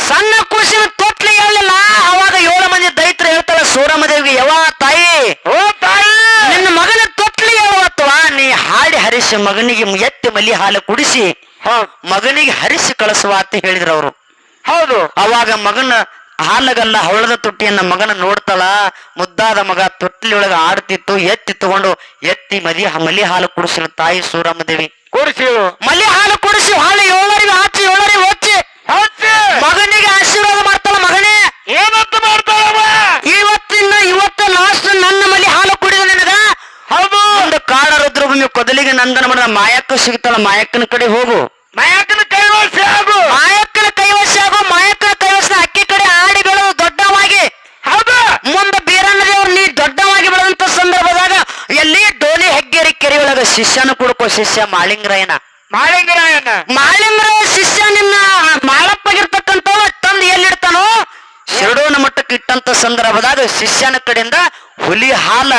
ಸಣ್ಣ ಕೂಸಿನ ತೊಟ್ಲ ಹೇಳಲಿಲ್ಲ ಅವಾಗ ಏಳು ಮಂದಿ ದೈತರು ಹೇಳ್ತಾಳ ಸೂರಮದೇವಿಗೆ ಯಾವ ತಾಯಿ ಓ ತಾಯಿ ನಿನ್ನ ಮಗನ ತೊಟ್ಲ ಹೇಳುವತ್ವಾ ನೀ ಹಾಡಿ ಹರಿಸಿ ಮಗನಿಗೆ ಮಲಿ ಹಾಲು ಕುಡಿಸಿ ಮಗನಿಗೆ ಹರಿಸಿ ಕಳಿಸುವ ಅಂತ ಹೇಳಿದ್ರು ಅವರು ಹೌದು. ಅವಾಗ ಮಗನ ಹಾಲಗಲ್ಲ ಹವಳದ ತುಟ್ಟಿಯನ್ನ ಮಗನ ನೋಡ್ತಾಳ ಮುದ್ದಾದ ಮಗ ತೊಟ್ಟಿಲೊಳಗ ಆಡ್ತಿತ್ತು ಎತ್ತಿ ತಗೊಂಡು ಎತ್ತಿ ಮದಿ ಮಲಿ ಹಾಲು ಕುಡಿಸಿದ ತಾಯಿ ಸೂರಮ್ಮದೇವಿ. ಕುಡಿಸಿ ಮಲಿ ಹಾಲು ಕುಡಿಸಿ ಹಾಲು ಏಳರಿಗೆ ಹಾಚಿ ಏಳರಿಗೆ ಹೊಚ್ಚಿ ಹಚ್ಚಿ ಮಗನಿಗೆ ಆಶೀರ್ವಾದ ಮಾಡ್ತಾಳ ಮಗನೇ ಏನಂತ ಮಾಡ್ತಾಳವ ಇವತ್ತಿನ ಇವತ್ತು ಲಾಸ್ಟ್ ನನ್ನ ಮಲಿ ಹಾಲು ಕುಡಿದ ನಿನಗ ಹೌದು ಒಂದು ಕಾಡ ರುದ್ರಭೂಮಿ ಕೊದಲಿಗೆ ನಂದನ ಮಾಡಿದ ಮಾಯಕ್ಕ ಸಿಗ್ತಾಳ ಮಾಯಕ್ಕನ ಕಡೆ ಹೋಗು ಮಾಯಕನ ಕೈವಶ ಆಗು ಮಾಯಕ್ಕನ ಕೈವಶ ಆಗು ಮಾಯಕ್ಕನ ಕೈವಶ ಅಕ್ಕಿ ಕಡೆ ಆಡಿ ಬೆಳೆದು ದೊಡ್ಡವಾಗಿ ಹೌದು ಮುಂದೆ ಬೀರಣ್ಣ ದೇವ್ರು ನೀ ದೊಡ್ಡವಾಗಿ ಬೆಳೆದಂತ ಸಂದರ್ಭದಾಗ ಎಲ್ಲಿ ಡೋಲಿ ಹೆಗ್ಗೇರಿ ಕೆರೆಯೊಳಗ ಶಿಷ್ಯನ ಕೂಡ ಯಾರಪ್ಪ ಶಿಷ್ಯ ಮಾಳಿಂಗರಾಯನ. ಮಾಳಿಂಗರಾಯನ. ಮಾಳಿಂಗರಾಯ ಶಿಷ್ಯ ನಿನ್ನ ಮಾಳಪ್ಪಗಿರ್ತಕ್ಕಂಥವ ತಂದು ಎಲ್ಲಿಡ್ತಾನೋ? ಶಿರಡೋನ ಮಟ್ಟಕ್ಕೆ ಇಟ್ಟಂತ ಸಂದರ್ಭದಾಗ ಶಿಷ್ಯನ ಕಡೆಯಿಂದ ಹುಲಿ ಹಾಲ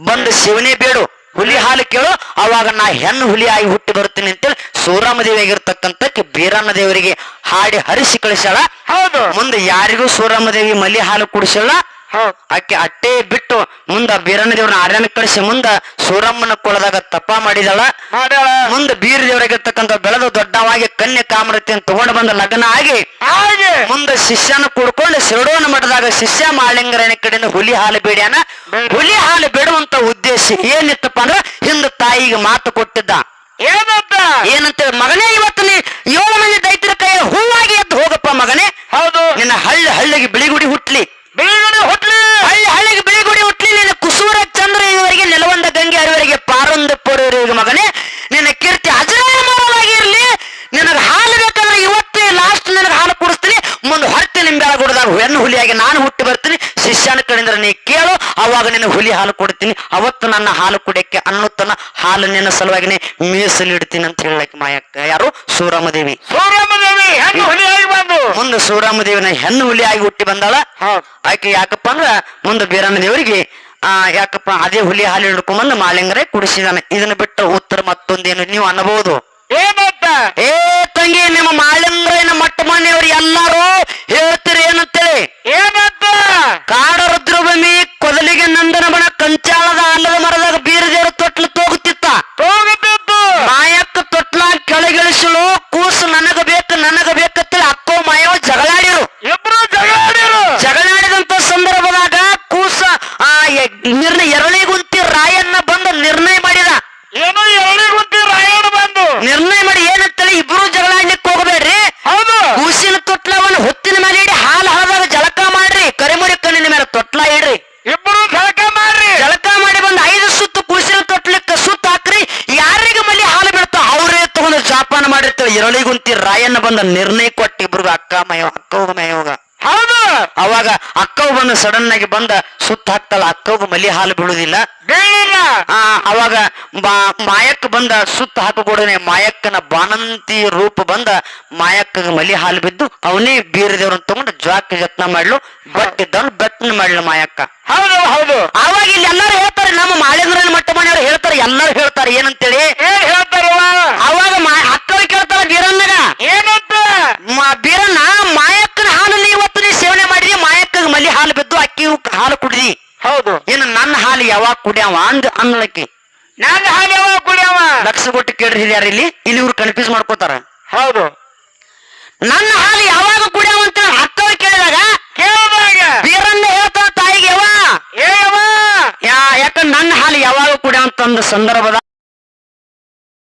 ಬಂದು ಶಿವನೇ ಬೇಡು. ಹುಲಿ ಹಾಲು ಕೇಳು ಅವಾಗ ನಾ ಹೆಣ್ಣು ಹುಲಿ ಆಗಿ ಹುಟ್ಟಿ ಬರ್ತೀನಿ ಅಂತೇಳಿ ಹೇಳಿ ದೇವಿ ಆಗಿರ್ತಕ್ಕಂಥ ಬೀರಮ್ಮ ದೇವರಿಗೆ ಹಾಡಿ ಹರಿಸಿ ಕಳಿಸ್ಯಾಳ. ಹೌದು. ಮುಂದೆ ಯಾರಿಗೂ ಸೂರಾಮದೇವಿ ಮಲಿ ಹಾಲು ಕುಡಿಸಲ್ಲ ಆಕೆ ಅಟ್ಟೆ ಬಿಟ್ಟು ಮುಂದ ಬೀರಣ್ಣ ದೇವ್ರನ್ನ ಆರ್ಯನ ಕಳಿಸಿ ಮುಂದ ಸೂರಮ್ಮನ ಕೊಳದಾಗ ತಪ್ಪ ಮಾಡಿದಳ. ಮುಂದ ಬೀರ ದೇವರಾಗಿರ್ತಕ್ಕಂಥ ಬೆಳೆದು ದೊಡ್ಡವಾಗಿ ಕನ್ಯೆ ಕಾಮರತಿಯನ್ನು ತಗೊಂಡು ಬಂದ ಲಗ್ನ ಆಗಿ ಮುಂದ ಮುಂದೆ ಶಿಷ್ಯನ ಕೂಡ್ಕೊಂಡು ಶಿರಡೋನ ಮಠದಾಗ ಶಿಷ್ಯ ಮಾಳಿಂಗರನ ಕಡೆಯಿಂದ ಹುಲಿ ಹಾಲು ಬೇಡ್ಯಾನ. ಹುಲಿ ಹಾಲು ಬಿಡುವಂತ ಉದ್ದೇಶ ಏನಿತ್ತಪ್ಪ ಅಂದ್ರ ಹಿಂದ ತಾಯಿಗೆ ಮಾತು ಕೊಟ್ಟಿದ್ದ. ಏನಂತ? ಏನಂತೇಳಿ ಮಗನೇ ಇವತ್ತು ನೀ ಏಳು ಮಂದಿ ದೈತ್ರ ಕೈ ಹೂವಾಗಿ ಎದ್ದು ಹೋಗಪ್ಪ ಮಗನೇ. ಹೌದು. ನಿನ್ನ ಹಳ್ಳಿ ಹಳ್ಳಿಗೆ ಬಿಳಿಗುಡಿ ಹುಟ್ಲಿ. ಬೀಗಡಿ ಹುಟ್ಲಿ ಹಳ್ಳಿ ಹಳ್ಳಿಗೆ ಬಿಳಿಗುಡಿ ಹುಟ್ಲಿ ನಿನ್ನ ಕುಸುರ ಚಂದ್ರ ಇವರಿಗೆ ನೆಲವಂದ ಗಂಗೆ ಅರಿವರಿಗೆ ಪಾರೊಂದ ಪೊರವರಿಗೆ ಮಗನೇ. ನಿನ್ನ ಕೀರ್ತಿ ಅಜರಾಮರವಾಗಿರ್ಲಿ ನಿನಗೆ ಹಾಲು ಬೇಕಂದ್ರೆ ಇವತ್ತೇ ಲಾಸ್ಟ್ ನಿನಗೆ ಹಾಲು ಕುಡಿಸ್ತೀನಿ ಮುಂದೆ ಹೊರತೆ ನಿಂಬೆಳ ಗುಡದಾಗ ಹೆಣ್ಣು ಹುಲಿಯಾಗಿ ನಾನು ಹುಟ್ಟಿ ಬರ್ತೀನಿ ಕಡೆಯಿಂದ ನೀ ಕೇಳು ಅವಾಗ ನಿನ್ನ ಹುಲಿ ಹಾಲು ಕೊಡ್ತೀನಿ. ಅವತ್ತು ನನ್ನ ಹಾಲು ಕುಡಿಯಕ್ಕೆ ಅನ್ನುತ್ತನ ಹಾಲು ನಿನ್ನ ಸಲುವಾಗಿನೇ ಮೀಸಲಿಡ್ತೀನಿ ಅಂತ ಹೇಳಕ್ಕೆ ಮಾಯಕ್ಕ. ಯಾರು? ಸೂರಾಮದೇವಿ. ಹೆಣ್ಣು ಹುಲಿಯಾಗಿ ಬಂದು. ಮುಂದೆ ಸೂರಮ್ಮದೇವಿನ ಹೆಣ್ಣು ಹುಲಿಯಾಗಿ ಹುಟ್ಟಿ ಬಂದಾಳ. ಆಕೆ ಯಾಕಪ್ಪ ಅಂದ್ರ ಮುಂದೆ ಬೀರಣ್ಣ ದೇವರಿಗೆ ಆ ಯಾಕಪ್ಪ ಅದೇ ಹುಲಿ ಹಾಲು ಹಿಡ್ಕೊಂಡ್ಬಂದು ಮಾಲಿಂಗರೇ ಕುಡಿಸಿದಾನೆ. ಇದನ್ನ ಬಿಟ್ಟು ಉತ್ತರ ಮತ್ತೊಂದೇನು ನೀವು ಅನ್ನಬಹುದು. ಏನಂತ ಏ ತಂಗಿ ನಿಮ್ಮ ಮಾಲಿಂಗರನ ಮಟ್ಟ ಮನೆಯವರು ಎಲ್ಲಾರು ಹೇಳ್ತೀರಿ ಏನಂತೇಳಿ ಏನಂತ ಕಾಡ ರುದ್ರಭೂಮಿ ಕೊದಲಿಗೆ ನಂದನ ಬಣ ಕಂಚಾಳದ ಅಲ್ಲದ ಮರದಾಗ ಬೀರದೇರು ತೊಟ್ಲು ತೋಗುತ್ತಿತ್ತ ಹೋಗುತ್ತಿತ್ತು ಮಾಯಕ್ಕ ತೊಟ್ಲ ಕೆಳಗಿಳಿಸಲು ಕೂಸು ನನಗ ಬೇಕು ನನಗ ಬೇಕಂತೇಳಿ ಅಕ್ಕೋ ಮಾಯವ ಜಗಳಾಡಿರು ಇಬ್ರು ಜಗಾಡಿರು ಜಗಳಾಡಿದಂತ ಸಂದರ್ಭದಾಗ ಕೂಸ ಆ ಎ- ನಿರ್ಣಯ ಎರಳಿಗುಂತಿ ರಾಯಣ್ಣ ಬಂದು ನಿರ್ಣಯ ಮಾಡಿದ ಏನು ಎಲ್ಲಿಗುಂತಿ ರಾಯಣ ಬಂದು ನಿರ್ಣಯ ಮಾಡಿ ಏನಂತೇಳಿ ಇಬ್ರು ಜಗಳಾಡ್ಲಿಕ್ಕೆ ಹೋಗಬೇಡ್ರಿ ಹೌದು ಕೂಸಿನ ತೊಟ್ಲವನ್ನ ಹೊತ್ತಿನ ಮೇಲೆ ಇಡಿ ಹಾಲು ಹಾದಾಗ ಜಳಕ ಮಾಡ್ರಿ ಕರಿಮುರಿ ಕಣ್ಣಿನ ಮೇಲೆ ತೊಟ್ಲ ಇಡ್ರಿ ಇಬ್ರು ಜಳಕ ಮಾಡ್ರಿ ಜಳಕ ಮಾಡಿ ಬಂದು ಐದು ಸುತ್ತು ಕೂಸಿನ ತೊಟ್ಲಕ್ಕೆ ಸುತ್ತ ಹಾಕ್ರಿ ಯಾರಿಗೆ ಮಲ್ಲಿ ಹಾಲು ಬೀಳ್ತಾವ ಅವರೇ ತಗೊಂಡು ಜಾಪಾನ ಮಾಡಿರ್ತಾರೆ ಎರಳಿಗುಂತಿ ರಾಯಣ್ಣ ಬಂದ ನಿರ್ಣಯ ಕೊಟ್ಟು ಇಬ್ರಿಗೂ ಅಕ್ಕ ಮಯ ಅಕ್ಕ ಮಯೋಗ ಹೌದು ಅವಾಗ ಅಕ್ಕವು ಬಂದು ಸಡನ್ ಆಗಿ ಬಂದ ಸುತ್ತ ಹಾಕ್ತಾಳ ಅಕ್ಕವ್ ಮಲಿ ಹಾಲು ಬೀಳುದಿಲ್ಲ ಆ ಅವಾಗ ಮಾಯಕ್ಕ ಬಂದ ಸುತ್ತ ಹಾಕಬೋಡನೆ ಮಾಯಕ್ಕನ ಬಾನಂತಿ ರೂಪ ಬಂದ ಮಾಯಕ್ಕ ಮಲಿ ಹಾಲು ಬಿದ್ದು ಅವನೇ ಬೀರದೇವ್ರನ್ನ ತಗೊಂಡು ಜಾಕ್ ಯತ್ನ ಮಾಡ್ಲು ಬಟ್ಟಿದ್ದವನು ಬೆಟ್ಟನ ಮಾಡ್ಲು ಮಾಯಕ್ಕ. ಹೌದು ಹೌದು. ಅವಾಗ ಇಲ್ಲಿ ಎಲ್ಲರೂ ಹೇಳ್ತಾರೆ ನಮ್ಮ ಮಾಳಿಂಗ್ರನ ಮಟ್ಟ ಮನೆಯವರು ಹೇಳ್ತಾರೆ ಎಲ್ಲರೂ ಹೇಳ್ತಾರೆ ಏನಂತೇಳಿ? ಹೇಳ್ತಾರ ಅವಾಗ ಅಕ್ಕ ಅಕ್ಕವ್ರು ಕೇಳ್ತಾರ ಬೀರಣ್ಣಗ. ಏನಂತ? ಬೀರನ್ನ ಬೀರಣ್ಣ ಮಾಯಕ್ಕನ ಹಾಲು ನೀ ಇವತ್ತು ನೀ ಸೇವನೆ ಮಾಡಿದಿ ಮಾಯಕ್ಕಗ ಮಲಿ ಹಾಲು ಅಕ್ಕಿ ಹಾಲು ಕುಡಿದಿ. ಹೌದು. ಇನ್ನು ನನ್ನ ಹಾಲು ಯಾವಾಗ ಕುಡಿಯವ ಅಂದ್ ಅನ್ನಲಕ್ಕಿ ನನ್ನ ಹಾಲೆವ ಕುಡಿಯವ? ಲಕ್ಷ ಕೊಟ್ಟು ಕೇಳ್ರಿ ಯಾರು ಇಲ್ಲಿ? ಇಲ್ಲಿ ಇವ್ರು ಕನ್ಫ್ಯೂಸ್ ಮಾಡ್ಕೋತಾರ. ಹೌದು. ನನ್ನ ಹಾಲು ಯಾವಾಗ ಕುಡಿಯವ ಅಂತ ಅಕ್ಕವ್ರು ಕೇಳಿದಾಗ ಕೇಳಿದಾಗ. ಬೀರಣ್ಣ ಹೇಳ್ತಾ ತಾಯಿಗೆ ಯಾವ ಏಯವ ಯಾ ಯಾಕಂದ್ರೆ ನನ್ನ ಹಾಲು ಯಾವಾಗ ಕುಡಿಯವಂತ ಸಂದರ್ಭದ